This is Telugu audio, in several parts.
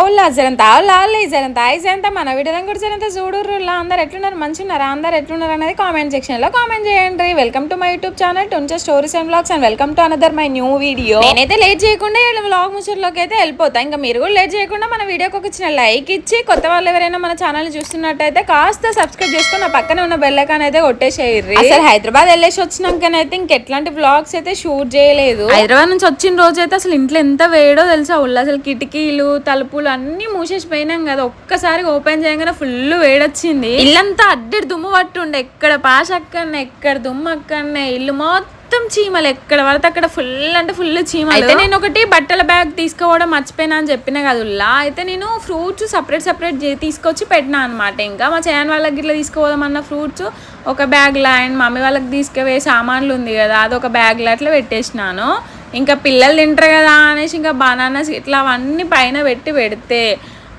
ఓలా జరంతా ఓలా జరంతా ఐ జరంతా మన వీడియో కూడా జరంతా చూడుర్రు అందరు ఎట్లున్నారు? మంచి ఉన్నారా అందరు ఎట్లున్నారు అనేది కామెంట్ సెక్షన్లో కామెంట్ చేయండి. Welcome to my YouTube channel టుంచే stories and blogs and welcome to another my new video నేనైతే లేట్ చేయకుండా వ్లాగ్ ముచ్చట్లోకి అయితే వెళ్ళిపోతా. ఇంకా మీరు కూడా లేట్ చేయకుండా మన వీడియోకి ఒక చిన్న లైక్ ఇచ్చి కొత్త వాళ్ళు ఎవరైనా మన ఛానల్ చూస్తున్నట్టయితే కాస్త సబ్స్క్రైబ్ చేసుకొని నా పక్కనే ఉన్న బెల్ ఐకాన్ అయితే కొట్టేసేయర్రి అసలు హైదరాబాద్ వెళ్ళేసి వచ్చినాకనైతే ఇంకెట్లాంటి వ్లాగ్స్ అయితే షూట్ చేయలేదు. హైదరాబాద్ నుంచి వచ్చిన రోజు అయితే అసలు ఇంట్లో ఎంత వేడో తెలుసా? ఉల్లా అసలు కిటికీలు తలుపులు అన్ని మూసేసి పోయినాం కదా ఒక్కసారి ఓపెన్ చేయగానే ఫుల్ వేడొచ్చింది. ఇల్లంతా అడ్డెడు దుమ్ము పట్టుండే ఎక్కడ పాష అక్కడనే ఎక్కడ దుమ్ము అక్కడనే ఇల్లు మొత్తం చీమలు ఎక్కడ పడితే అక్కడ ఫుల్ అంటే ఫుల్ చీమలు. అయితే నేను ఒకటి బట్టల బ్యాగ్ తీసుకోవడం మర్చిపోయినా అని చెప్పిన కదుల్లా అయితే నేను ఫ్రూట్స్ సపరేట్ సపరేట్ తీసుకొచ్చి పెట్టినా అనమాట ఇంకా మా చేయన్ వాళ్ళకి ఇట్లా తీసుకోదామన్న ఫ్రూట్స్ ఒక బ్యాగ్లో అండ్ మమ్మీ వాళ్ళకి తీసుకుపోయే సామాన్లు ఉంది కదా అది ఒక బ్యాగ్లో అట్లా పెట్టేసినాను. ఇంకా పిల్లలు తింటారు కదా అనేసి ఇంకా బనానాస్ ఇట్లా అవన్నీ పైన పెట్టి పెడితే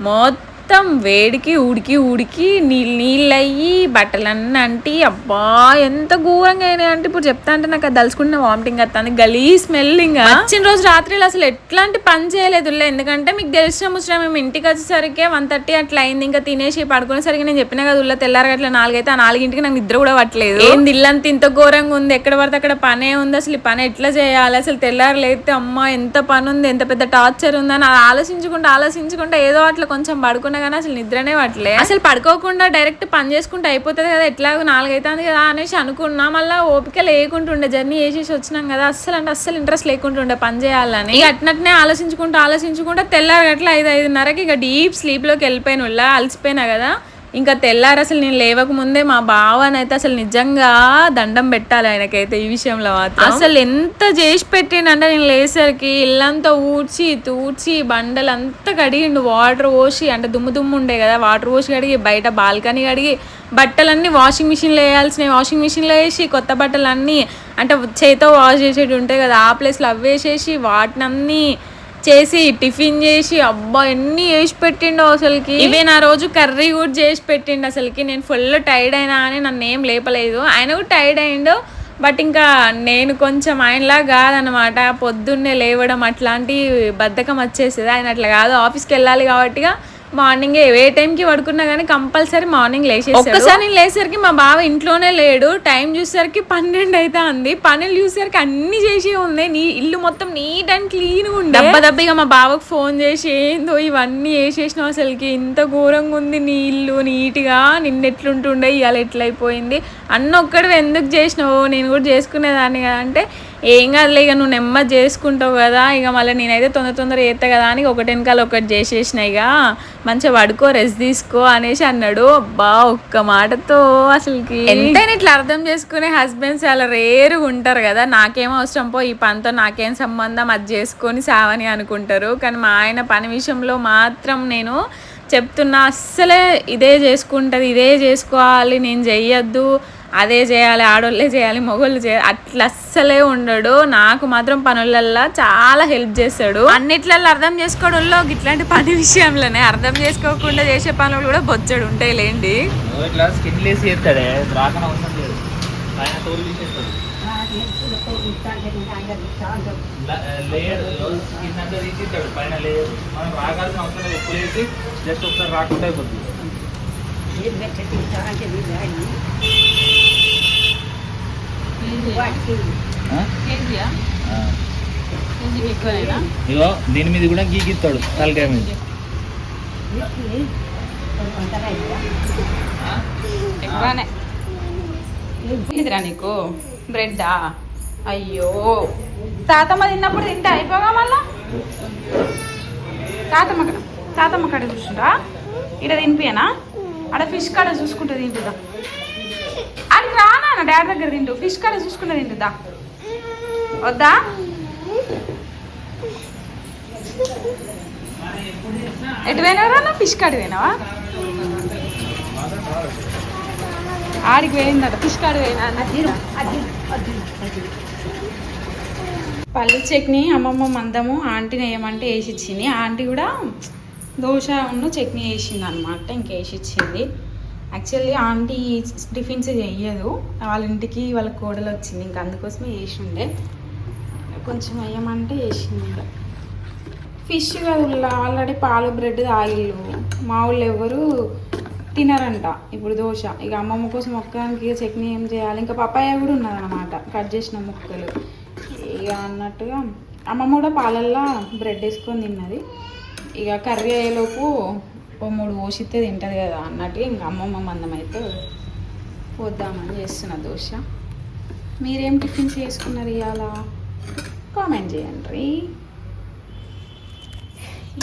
మొత్తం వేడికి ఉడికి ఉడికి నీళ్ళు నీళ్ళు అయ్యి బట్టలన్నీ అంటి. అబ్బా ఎంత ఘోరంగా అయినాయి అంటే ఇప్పుడు చెప్తా అంటే నాకు అది దలుచుకుంటే వామిటింగ్ వస్తుంది. గలీ స్మెల్ ఇంకా. వచ్చిన రోజు రాత్రిలో అసలు ఎట్లాంటి పని చేయలేదు ఎందుకంటే మీకు తెలిసిన ముచ్చట మేము ఇంటికి వచ్చేసరికి వన్ థర్టీ అట్లా అయింది. ఇంకా తినేసి పడుకునేసరికి నేను చెప్పిన కదా ఉల్ల తెల్లారు అట్లా నాలుగైతే ఆ నాలుగింటికి నాకు నిద్ర కూడా పట్టలేదు. ఏంది ఇల్లంత ఇంత ఘోరంగా ఉంది? ఎక్కడ పడితే అక్కడ పనే ఉంది. అసలు ఈ పని ఎట్లా చేయాలి? అసలు తెల్లారు లేతే అమ్మ ఎంత పని ఉంది? ఎంత పెద్ద టార్చర్ ఉందని అది ఆలోచించుకుంటూ ఆలోచించుకుంటూ ఏదో అట్లా కొంచెం పడుకున్నా కానీ అసలు నిద్రనే పట్టలే. అసలు పడుకోకుండా డైరెక్ట్ పని చేసుకుంటే అయిపోతుంది కదా ఎట్లాగో నాలుగైతుంది కదా అనేసి అనుకున్నా మళ్ళీ ఓపిక లేకుంటుండే జర్నీ చేసేసి వచ్చినాం కదా అస్సలు అంటే అస్సలు ఇంట్రెస్ట్ లేకుంటుండే పని చేయాలని. ఇక అట్నట్నే ఆలోచించుకుంటూ ఆలోచించుకుంటూ తెల్లారి గట్ల ఐదు ఐదున్నరకి ఇక డీప్ స్లీప్లోకి వెళ్ళిపోయిన వాళ్ళ అలసిపోయినా కదా ఇంకా తెల్లారు అసలు నేను లేవక ముందే మా బావనైతే అసలు నిజంగా దండం పెట్టాలి ఆయనకైతే ఈ విషయంలో మాత్రం. అసలు ఎంత చేసి పెట్టిండంటే నేను లేసరికి ఇల్లంతా ఊడ్చి తూడ్చి బండలు అంతా కడిగిండు వాటర్ పోసి అంటే దుమ్ము దుమ్ము ఉండే కదా వాటర్ పోసి కడిగి బయట బాల్కనీ కడిగి బట్టలన్నీ వాషింగ్ మిషన్లో వేయాల్సినవి వాషింగ్ మిషన్లో వేసి కొత్త బట్టలు అన్నీ అంటే చేతో వాష్ చేసేటి ఉంటాయి కదా ఆ ప్లేస్లో అవి వేసేసి వాటినన్నీ చేసి టిఫిన్ చేసి అబ్బా ఎన్ని వేసి పెట్టిండో అసలుకి. ఇవే నా రోజు కర్రీ కూడా చేసి పెట్టిండు అసలుకి. నేను ఫుల్ టైర్డ్ అయినా అని నన్ను ఏం లేపలేదు. ఆయన కూడా టైర్డ్ అయిండు బట్ ఇంకా నేను కొంచెం ఆయనలా కాదనమాట పొద్దున్నే లేవడం అట్లాంటి బద్ధకం వచ్చేసేది. ఆయన అట్లా కాదు. ఆఫీస్కి వెళ్ళాలి కాబట్టిగా మార్నింగ్ ఏ టైంకి పడుకున్నా కానీ కంపల్సరీ మార్నింగ్ లేచేసి ఒక్కసారి నేను లేసరికి మా బావ ఇంట్లోనే లేడు. టైం చూసేసరికి పన్నెండు అయితే ఉంది పనులు చూసేసరికి అన్ని చేసి ఉంది నీ ఇల్లు మొత్తం నీట్ అండ్ క్లీన్ ఉండే. దెబ్బ దెబ్బగా మా బావకు ఫోన్ చేసి ఏందో ఇవన్నీ వేసేసినావు అసలుకి? ఇంత ఘోరంగా ఉంది నీ ఇల్లు నీట్గా. నిన్న ఎట్లుంటుండే? ఇవాళ ఎట్లయిపోయింది? అన్న ఒక్కడు ఎందుకు చేసినావు? నేను కూడా చేసుకునేదాన్ని కదా. అంటే ఏం కాదులే ఇక నువ్వు నెమ్మది చేసుకుంటావు కదా ఇక మళ్ళీ నేనైతే తొందర తొందర చేస్తా కదా అని ఒకటి వెనకాల ఒకటి చేసేసిన ఇక. మంచిగా పడుకో రెస్ట్ తీసుకో అనేసి అన్నాడు. అబ్బా ఒక్క మాటతో అసలుకి. ఎంతైనా ఇట్లా అర్థం చేసుకునే హస్బెండ్స్ చాలా రేరుగా ఉంటారు కదా. నాకేం అవసరం పో ఈ పనితో నాకేం సంబంధం అది చేసుకొని సావని అనుకుంటారు. కానీ మా ఆయన పని విషయంలో మాత్రం నేను చెప్తున్నా అస్సలే ఇదే చేసుకుంటుంది ఇదే చేసుకోవాలి నేను చెయ్యొద్దు. అదే చేయాలి ఆడోళ్ళే చేయాలి మొగోళ్ళు చేయాలి అట్లా అస్సలే ఉండడు. నాకు మాత్రం పనులల్లో చాలా హెల్ప్ చేస్తాడు. అన్నిట్లలో అర్థం చేసుకోవడంలో ఇట్లాంటి పని విషయంలోనే అర్థం చేసుకోకుండా చేసే పనులు కూడా బొచ్చడు ఉంటాయి లేండి జస్ట్ ఒకసారి రాకుండా అయిపోతుంది. ఇగో దీని మీద కూడా గీకిస్తాడు తలకాయ మీద. ఇదిరా నీకు? బ్రెడ్డా? అయ్యో. తాతమ్మ తిన్నప్పుడు తింటే అయిపోగా మళ్ళా? తాతమ్మ కడ తాతమ్మ కడ చూసుకుంటా ఇక్కడ తినిపియనా ఆడ ఫిష్ కాడ చూసుకుంటూ తింటుందా? నా డాడీ దగ్గర తింటూ ఫిష్ కాడ చూసుకుంటే తింటుందా వద్దా? ఎటు పోయినావరా ఫిష్ కాడి పోయినావా? ఆడికి పోయిందట. ఫిష్ కాడి పోయినా పల్లి చట్నీ అమ్మమ్మ మందము ఆంటీని ఏమంటే వేసి ఇచ్చింది. ఆంటీ కూడా దోశ ఉన్న చట్నీ వేసింది అనమాట ఇంక వేసి ఇచ్చింది. యాక్చువల్లీ ఆంటీ టిఫిన్స్ చెయ్యదు. వాళ్ళ ఇంటికి వాళ్ళ కోడలు వచ్చింది. ఇంక అందుకోసమే వేసిండే కొంచెం వేయమంటే వేసింది ఇంకా. ఫిష్ కదా ఆల్రెడీ పాలు బ్రెడ్ తాగిళ్ళు. మా వాళ్ళు ఎవరు తినరంట. ఇప్పుడు దోశ. ఇక అమ్మమ్మ కోసం మొక్కడానికి చట్నీ ఏం చేయాలి? ఇంకా పప్పాయ కూడా ఉన్నదన్నమాట. కట్ చేసిన ముక్కలు. ఇక అన్నట్టుగా అమ్మమ్మ కూడా పాలల్లో బ్రెడ్ వేసుకొని తిన్నది. ఇక కర్రీ అయ్యేలోపు ఓ మూడు పోసితే తింటుంది కదా అన్నట్టు ఇంకా అమ్మమ్మ మందం అయితే వద్దామని చేస్తున్న దోశ. మీరేం టిఫిన్స్ చేసుకున్నారు ఇవాళ కామెంట్ చేయండి.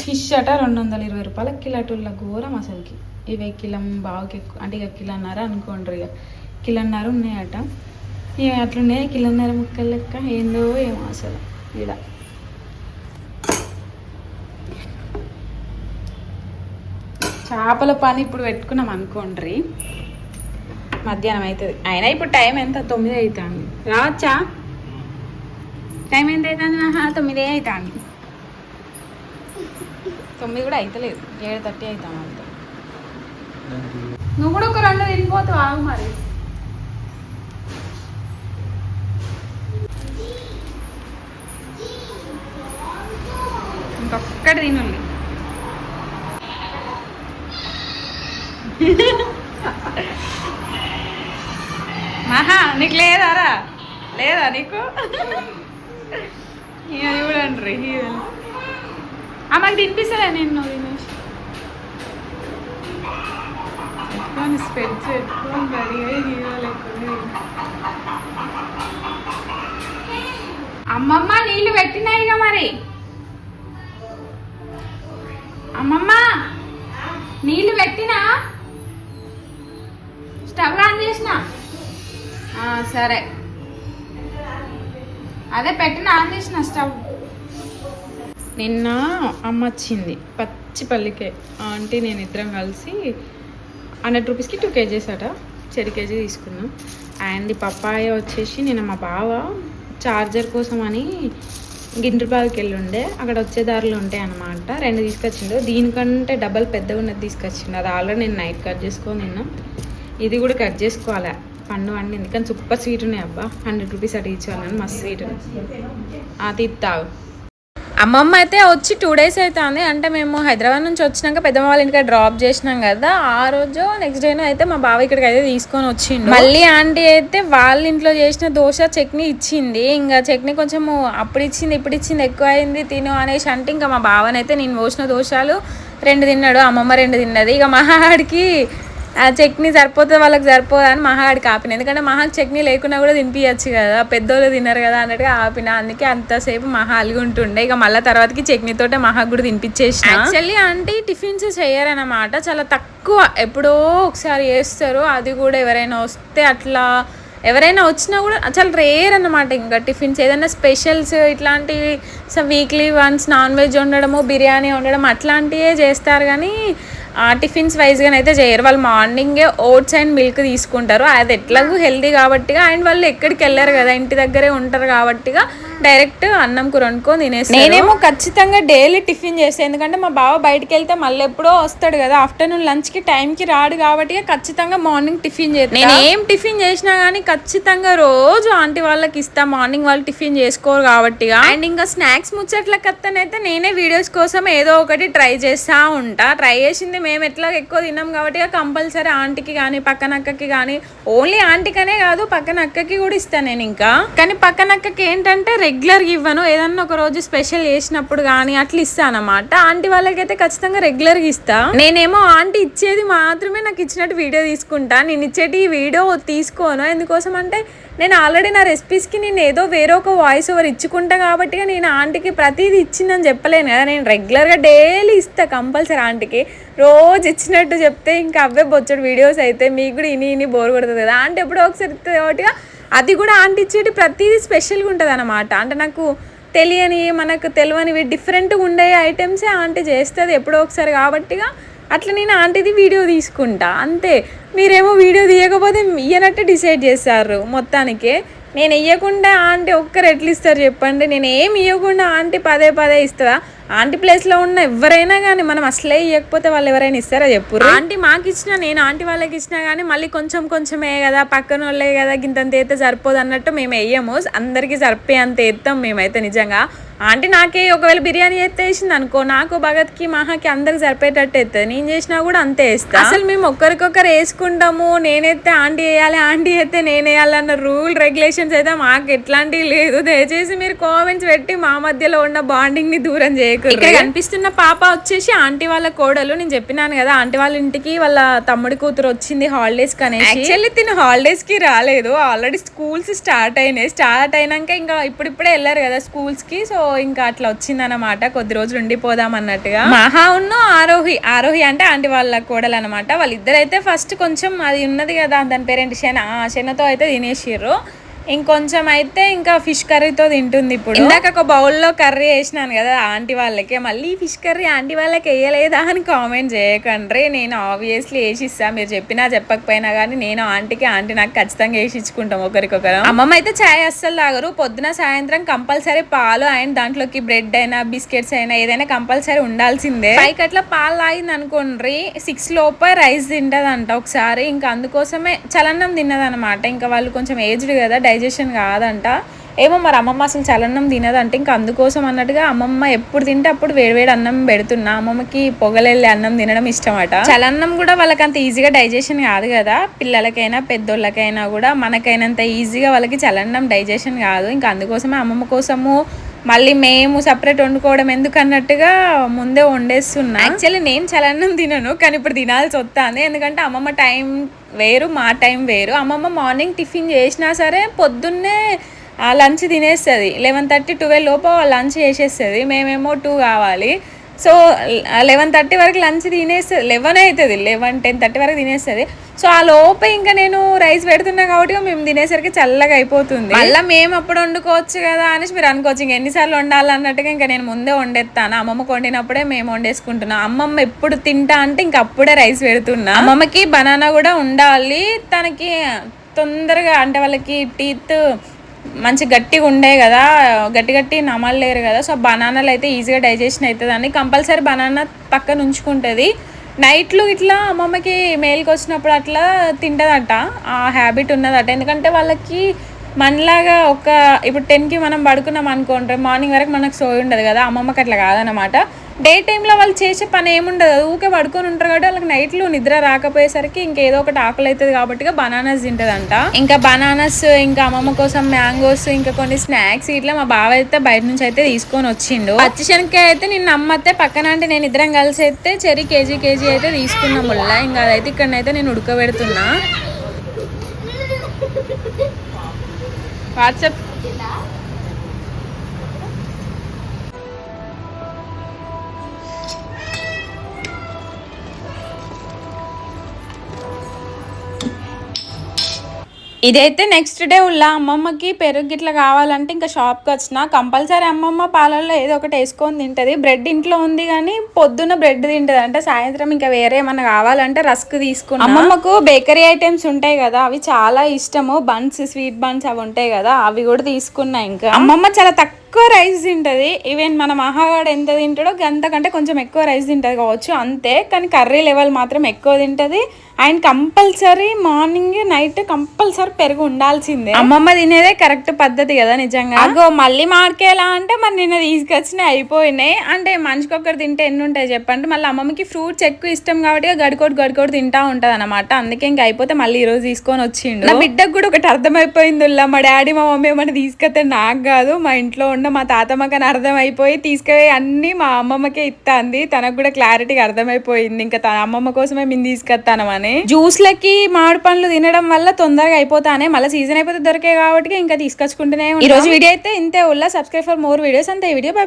ఫిష్ అట రెండు వందల ఇరవై రూపాయల కిలోటుల్ల ఘోరం అసలుకి. ఇవి కిలం బావుకి ఎక్కువ అంటే ఇక కిలన్నర అనుకోండి ఇక. కిలన్నర ఉన్నాయట. ఇక అట్లున్నాయి కిలన్నర ముక్కలు లెక్క. ఏందో ఏమో అసలు. ఇలా చేపల పని ఇప్పుడు పెట్టుకున్నాం అనుకోండి మధ్యాహ్నం అవుతుంది అయినా ఇప్పుడు టైం ఎంత? తొమ్మిది అవుతుంది రావచ్చా? టైం ఎంత అవుతుంది ఆహా తొమ్మిదే అవుతుంది తొమ్మిది కూడా అవుతలేదు ఏడు థర్టీ అవుతాం అంతే. నువ్వు కూడా ఒక రెండు తినిపోతావు ఆగు మరి. ఇంకొక్కటి తినండి. మహా నీకు లేదారా లేదా నీకు? ఇక చూడండి ఆమెకు తినిపిస్తలే నేను నువ్వు తినేసి పెట్టుకొని స్పెడ్స్ పెట్టుకొని రెడీగా హీరో లేకుండా అమ్మమ్మ నీళ్ళు పెట్టినాయిగా మరి? అమ్మమ్మ నీళ్ళు పెట్టినా? స్టవ్ ఆన్ చేసిన? సరే. అదే పెట్టిన ఆన్ చేసిన స్టవ్. నిన్న అమ్మ వచ్చింది పచ్చి పల్లికే. ఆంటీ నేను ఇద్దరం కలిసి హండ్రెడ్ రూపీస్కి టూ కేజీస్ అట చెరి కేజీ తీసుకున్నాం. అండ్ పప్పాయ వచ్చేసి నేను మా బావ చార్జర్ కోసం అని గిండ్రబావికి వెళ్ళి ఉండే అక్కడ వచ్చే దారిలో ఉంటాయి అనమాట రెండు తీసుకొచ్చిండు. దీనికంటే డబల్ పెద్దగా ఉన్నది తీసుకొచ్చిండు. అది ఆల్రెడీ నేను నైట్ కట్ చేసుకొని తిన్నా. ఇది కూడా కట్ చేసుకోవాలి. పండు అండి ఎందుకంటే సూపర్ స్వీట్ ఉన్నాయి అబ్బా. హండ్రెడ్ రూపీస్ అటు ఇచ్చేవాళ్ళని మస్తు స్వీట్ తాగు. అమ్మమ్మ అయితే వచ్చి టూ డేస్ అవుతుంది అంటే మేము హైదరాబాద్ నుంచి వచ్చినాక పెద్దమ్మ వాళ్ళ ఇంటికి డ్రాప్ చేసినాం కదా. ఆ రోజు నెక్స్ట్ డేనో అయితే మా బావ ఇక్కడికి అయితే తీసుకొని వచ్చిండు. మళ్ళీ ఆంటీ అయితే వాళ్ళ ఇంట్లో చేసిన దోశ చట్నీ ఇచ్చింది. ఇంకా చట్నీ కొంచెం అప్పుడు ఇచ్చింది ఇప్పుడు ఇచ్చింది ఎక్కువ అయింది తిను అనేసి అంటే ఇంకా మా బావనైతే నేను పోసిన దోశలు రెండు తిన్నాడు. అమ్మమ్మ రెండు తిన్నది. ఇక మహాడికి ఆ చట్నీ సరిపోతే వాళ్ళకి సరిపోదు అని మహాడికి ఆపిన. ఎందుకంటే మహాకి చట్నీ లేకున్నా కూడా తినిపించచ్చు కదా. పెద్దోళ్ళు తిన్నారు కదా అన్నట్టుగా ఆపిన. అందుకే అంతసేపు మహా అలిగి ఉంటుండే ఇక మళ్ళీ తర్వాతకి చట్నీతోటే మహాకు కూడా తినిపించేసి యాక్చువల్లీ అంటే టిఫిన్స్ చేయరనమాట చాలా తక్కువ. ఎప్పుడో ఒకసారి చేస్తారు. అది కూడా ఎవరైనా వస్తే అట్లా ఎవరైనా వచ్చినా కూడా చాలా రేర్ అన్నమాట ఇంకా టిఫిన్స్. ఏదైనా స్పెషల్స్ ఇట్లాంటివి వీక్లీ వన్స్ నాన్ వెజ్ వండడము బిర్యానీ వండడం అట్లాంటివే చేస్తారు. కానీ టిఫిన్స్ వైజ్గా అయితే చేయరు. వాళ్ళు మార్నింగే ఓట్స్ అండ్ మిల్క్ తీసుకుంటారు. అది ఎట్లాగూ హెల్దీ కాబట్టిగా అండ్ వాళ్ళు ఎక్కడికి వెళ్ళారు కదా ఇంటి దగ్గరే ఉంటారు కాబట్టిగా. డైరెక్ట్ అన్నం కూర వండుకొని తినేస్తారు. నేనేమో ఖచ్చితంగా డైలీ టిఫిన్ చేస్తాను ఎందుకంటే మా బావ బయటకు వెళ్తే మళ్ళీ ఎప్పుడో వస్తాడు కదా ఆఫ్టర్నూన్ లంచ్కి టైంకి రాడు కాబట్టి ఖచ్చితంగా మార్నింగ్ టిఫిన్ చేస్తాను నేను ఏం టిఫిన్ చేసినా కానీ ఖచ్చితంగా రోజు ఆంటీ వాళ్ళకి ఇస్తా మార్నింగ్ వాళ్ళు టిఫిన్ చేసుకోరు కాబట్టి అండ్ ఇంకా స్నాక్స్ ముచ్చట్ల కత్తనైతే నేనే వీడియోస్ కోసం ఏదో ఒకటి ట్రై చేస్తా ఉంటా. ట్రై చేసింది మేము ఎట్లా ఎక్కువ తిన్నాం కాబట్టి కంపల్సరీ ఆంటీకి కానీ పక్కన అక్కకి కానీ ఓన్లీ ఆంటీకనే కాదు పక్కన అక్కకి కూడా ఇస్తాను నేను ఇంకా. కానీ పక్కన అక్కకి ఏంటంటే రెగ్యులర్గా ఇవ్వను. ఏదన్నా ఒక రోజు స్పెషల్ చేసినప్పుడు కానీ అట్లా ఇస్తాను అనమాట ఆంటీ వాళ్ళకైతే ఖచ్చితంగా రెగ్యులర్గా ఇస్తా. నేనేమో ఆంటీ ఇచ్చేది మాత్రమే నాకు ఇచ్చినట్టు వీడియో తీసుకుంటా. నేను ఇచ్చేటి ఈ వీడియో తీసుకోను. ఎందుకోసం అంటే నేను ఆల్రెడీ నా రెసిపీస్కి నేను ఏదో వేరే ఒక వాయిస్ ఓవర్ ఇచ్చుకుంటా కాబట్టి నేను ఆంటీకి ప్రతిదీ ఇచ్చిందని చెప్పలేను కదా. నేను రెగ్యులర్గా డైలీ ఇస్తా కంపల్సరీ ఆంటీకి. రోజు ఇచ్చినట్టు చెప్తే ఇంకా అవే బొచ్చడు వీడియోస్ అయితే. మీకు కూడా ఇని ఇని బోర్ కొడుతుంది కదా. ఆంటీ ఎప్పుడో ఒకసారి ఇస్తుంది కాబట్టిగా అది కూడా ఆంటీ ప్రతిదీ స్పెషల్గా ఉంటుంది అనమాట అంటే నాకు తెలియని మనకు తెలియనివి డిఫరెంట్గా ఉండే ఐటమ్సే ఆంటీ చేస్తుంది ఎప్పుడో ఒకసారి కాబట్టిగా అట్లా నేను ఆంటీది వీడియో తీసుకుంటా. అంతే. మీరేమో వీడియో తీయకపోతే ఇయ్యనట్టు డిసైడ్ చేస్తారు మొత్తానికే. నేను ఇవ్వకుండా ఆంటీ ఒక్కరు ఎట్లా ఇస్తారు చెప్పండి. నేను ఏం ఇవ్వకుండా ఆంటీ పదే పదే ఇస్తుందా? ఆంటీ ప్లేస్లో ఉన్న ఎవరైనా కానీ మనం అసలే ఇవ్వకపోతే వాళ్ళు ఎవరైనా ఇస్తారా చెప్పు ఆంటీ మాకు ఇచ్చినా నేను ఆంటీ వాళ్ళకి ఇచ్చినా కానీ మళ్ళీ కొంచెం కొంచెమే కదా పక్కన వాళ్ళే కదా గింతంత అయితే సరిపోదు అన్నట్టు మేము వేయము అందరికీ సరిపోయే అంత ఎత్తాం మేమైతే నిజంగా. ఆంటీ నాకే ఒకవేళ బిర్యానీ ఎత్తే వేసింది అనుకో. నాకు భగత్కి మహాకి అందరికి సరిపోయేటట్టు ఎత్తుంది నేను చేసినా కూడా అంతే వేస్తా. అసలు మేము ఒకరికొకరు వేసుకుంటాము. నేనెత్తే ఆంటీ వేయాలి ఆంటీ ఎత్తే నేను వేయాలన్న రూల్ రెగ్యులేషన్స్ అయితే మాకు ఎట్లాంటివి లేదు. దయచేసి మీరు కామెంట్స్ పెట్టి మా మధ్యలో ఉన్న బాండింగ్ని దూరం చేయకూడదు ఇక్కడ కనిపిస్తున్న పాప వచ్చేసి ఆంటీ వాళ్ళ కోడలు. నేను చెప్పినాను కదా ఆంటీ వాళ్ళ ఇంటికి వాళ్ళ తమ్ముడి కూతురు వచ్చింది హాలిడేస్ కనేసి. యాక్చువల్లీ తిన హాలిడేస్కి రాలేదు. ఆల్రెడీ స్కూల్స్ స్టార్ట్ అయినాయి. స్టార్ట్ అయినాక ఇంకా ఇప్పుడిప్పుడే వెళ్ళారు కదా స్కూల్స్కి సో ఇంకా అట్లా వచ్చిందనమాట కొద్ది రోజులు ఉండిపోదాం అన్నట్టుగా. మహా ఉన్న ఆరోహి ఆరోహి అంటే ఆంటీ వాళ్ళ కోడలు అనమాట వాళ్ళిద్దరైతే ఫస్ట్ కొంచెం అది ఉన్నది కదా దాని పేరేంటి? శన ఆ శనతో అయితే తినేసిర్రు. ఇంకొంచెం అయితే ఇంకా ఫిష్ కర్రీతో తింటుంది ఇప్పుడు. ఇందాక ఒక బౌల్లో కర్రీ వేసినాను కదా ఆంటీ వాళ్ళకి మళ్ళీ ఫిష్ కర్రీ ఆంటీ వాళ్ళకి వేయలేదా అని కామెంట్ చేయకండ్రి. నేను ఆబ్వియస్లీ వేసిస్తా మీరు చెప్పినా చెప్పకపోయినా కానీ నేను ఆంటీకి ఆంటీ నాకు ఖచ్చితంగా వేసి ఇచ్చుకుంటాం ఒకరికొకరు. అమ్మమ్మ అయితే చాయ్ అస్సలు తాగరు. పొద్దున సాయంత్రం కంపల్సరీ పాలు అండ్ దాంట్లోకి బ్రెడ్ అయినా బిస్కెట్స్ అయినా ఏదైనా కంపల్సరీ ఉండాల్సిందే. పైకి అట్లా పాలు తాగింది అనుకోండి సిక్స్ లోపే రైస్ తింటదంట ఒకసారి. ఇంకా అందుకోసమే చలన్నం తిన్నదనమాట. ఇంకా వాళ్ళు కొంచెం ఏజ్డ్ కదా డైజెషన్ కాదంట. ఏమో మరి అమ్మమ్మ అసలు చలన్నం తినదంటే. ఇంకా అందుకోసం అన్నట్టుగా అమ్మమ్మ ఎప్పుడు తింటే అప్పుడు వేడివేడి అన్నం పెడుతున్నా. అమ్మమ్మకి పొగలెళ్ళి అన్నం తినడం ఇష్టమట. చలన్నం కూడా వాళ్ళకి అంత ఈజీగా డైజెషన్ కాదు కదా. పిల్లలకైనా పెద్దోళ్ళకైనా కూడా మనకైనంత ఈజీగా వాళ్ళకి చలన్నం డైజెషన్ కాదు. ఇంకా అందుకోసమే అమ్మమ్మ కోసము మళ్ళీ మేము సపరేట్ వండుకోవడం ఎందుకు అన్నట్టుగా ముందే వండేస్తున్నా. యాక్చువల్లీ నేను చలన్నం తినను కానీ ఇప్పుడు తినాల్సి వస్తుంది. ఎందుకంటే అమ్మమ్మ టైం వేరు మా టైం వేరు. అమ్మమ్మ మార్నింగ్ టిఫిన్ చేసినా సరే పొద్దున్నే ఆ లంచ్ తినేస్తుంది. లెవెన్ థర్టీ ట్వెల్వ్ లోపు లంచ్ చేసేస్తుంది. మేమేమో టూ కావాలి. సో లెవెన్ థర్టీ వరకు లంచ్ తినేస్తుంది లెవెన్ అవుతుంది లెవెన్ టెన్ థర్టీ వరకు తినేస్తుంది. సో ఆ లోపే ఇంకా నేను రైస్ పెడుతున్నా కాబట్టి మేము తినేసరికి చల్లగా అయిపోతుంది. మళ్ళీ మేము అప్పుడు వండుకోవచ్చు కదా అనేసి మీరు అనుకోవచ్చు. ఇంకా ఎన్నిసార్లు వండాలన్నట్టుగా ఇంకా నేను ముందే వండేస్తాను. అమ్మమ్మకి వండినప్పుడే మేము వండేసుకుంటున్నాం. అమ్మమ్మ ఎప్పుడు తింటా అంటే ఇంక అప్పుడే రైస్ పెడుతున్నా. అమ్మమ్మకి బనానా కూడా ఉండాలి. తనకి తొందరగా అంటే వాళ్ళకి టీత్ మంచి గట్టిగా ఉండే కదా గట్టి గట్టి నమలలేరు కదా సో బనానాలు అయితే ఈజీగా డైజెషన్ అవుతుంది అని కంపల్సరీ బనానా పక్కన ఉంచుకుంటుంది. నైట్లు ఇట్లా అమ్మమ్మకి మేల్కి వచ్చినప్పుడు అట్లా తింటదట ఆ హ్యాబిట్ ఉన్నదట. ఎందుకంటే వాళ్ళకి మనలాగా ఒక ఇప్పుడు టెన్కి మనం పడుకున్నాం అనుకోండి మార్నింగ్ వరకు మనకు సోయి ఉండదు కదా అమ్మమ్మకి అట్లా కాదనమాట డే టైంలో వాళ్ళు చేసే పని ఏముండదు. ఊకే పడుకొని ఉంటారు కాబట్టి వాళ్ళకి నైట్లు నిద్ర రాకపోయేసరికి ఇంకేదో ఒకటి ఆకలి అవుతుంది కాబట్టి బనానాస్ తింటదంట. ఇంకా బనానాస్ ఇంకా అమ్మమ్మ కోసం మ్యాంగోస్ ఇంకా కొన్ని స్నాక్స్ ఇట్లా మా బావ అయితే బయట నుంచి అయితే తీసుకొని వచ్చిండు. పచ్చి శనక్కాయ అయితే నిన్న అమ్మతే పక్కన అంటే నేను ఇద్దరం కలిసి అయితే చెరి కేజీ కేజీ అయితే తీసుకున్నాం ముళ్ళ ఇంకా అదైతే ఇక్కడనైతే నేను ఉడకబెడుతున్నా. వాట్సాప్ ఇదైతే నెక్స్ట్ డే ఉల్లా అమ్మమ్మకి పెరుగు గిట్లా కావాలంటే ఇంకా షాప్కి వచ్చిన. కంపల్సరీ అమ్మమ్మ పాలల్లో ఏదో ఒకటి వేసుకొని తింటది. బ్రెడ్ ఇంట్లో ఉంది కానీ పొద్దున్న బ్రెడ్ తింటది అంటే సాయంత్రం ఇంకా వేరే ఏమన్నా కావాలంటే రస్క్ తీసుకున్నా. అమ్మమ్మకు బేకరీ ఐటమ్స్ ఉంటాయి కదా అవి చాలా ఇష్టము. బన్స్ స్వీట్ బన్స్ అవి ఉంటాయి కదా అవి కూడా తీసుకున్నా ఇంకా. అమ్మమ్మ చాలా తక్కువ ఎక్కువ రైస్ తింటది. ఈవెన్ మన మహాగాడు ఎంత తింటాడో అంతకంటే కొంచెం ఎక్కువ రైస్ తింటది కావచ్చు అంతే. కానీ కర్రీ లెవెల్ మాత్రం ఎక్కువ తింటది. And compulsory morning night compulsory పెరుగు ఉండాల్సిందే. అమ్మమ్మ తినేదే కరెక్ట్ పద్ధతి కదా నిజంగా? అగో మళ్ళీ మార్కేలా అంటే మరి నిన్న తీసుకొచ్చినాయి అయిపోయినాయి. అంటే మనిషికి ఒకటి తింటే ఎన్ని ఉంటాయి చెప్పండి. మళ్ళీ అమ్మమ్మకి ఫ్రూట్స్ ఎక్కువ ఇష్టం కాబట్టి గడికోటి గడికోటి తింటా ఉంటది అనమాట అందుకే ఇంకా అయిపోతే మళ్ళీ ఈ రోజు తీసుకొని వచ్చిండు. నా బిడ్డకు కూడా ఒకటి అర్థమైపోయింది ఉల్లా. మా డాడీ మా మమ్మీ ఏమన్నా తీసుకొస్తే నాకు కాదు మా ఇంట్లో ఉన్న మా తాతమ్మకని అర్థమైపోయి తీసుకుపోయి అన్ని మా అమ్మమ్మకే ఇస్తాంది తనకు కూడా క్లారిటీగా అర్థమైపోయింది. ఇంకా తన అమ్మమ్మ కోసమే మేము తీసుకొస్తానమని జ్యూస్లకి మామిడి పండ్లు తినడం వల్ల తొందరగా అయిపోతానే. మళ్ళీ సీజన్ అయిపోతే దొరికే కాబట్టి ఇంకా తీసుకొచ్చుకుంటూనే. ఈ రోజు వీడియో అయితే ఇంతే ఉల్లా. Subscribe for more videos. అంతే ఈ వీడియో. బై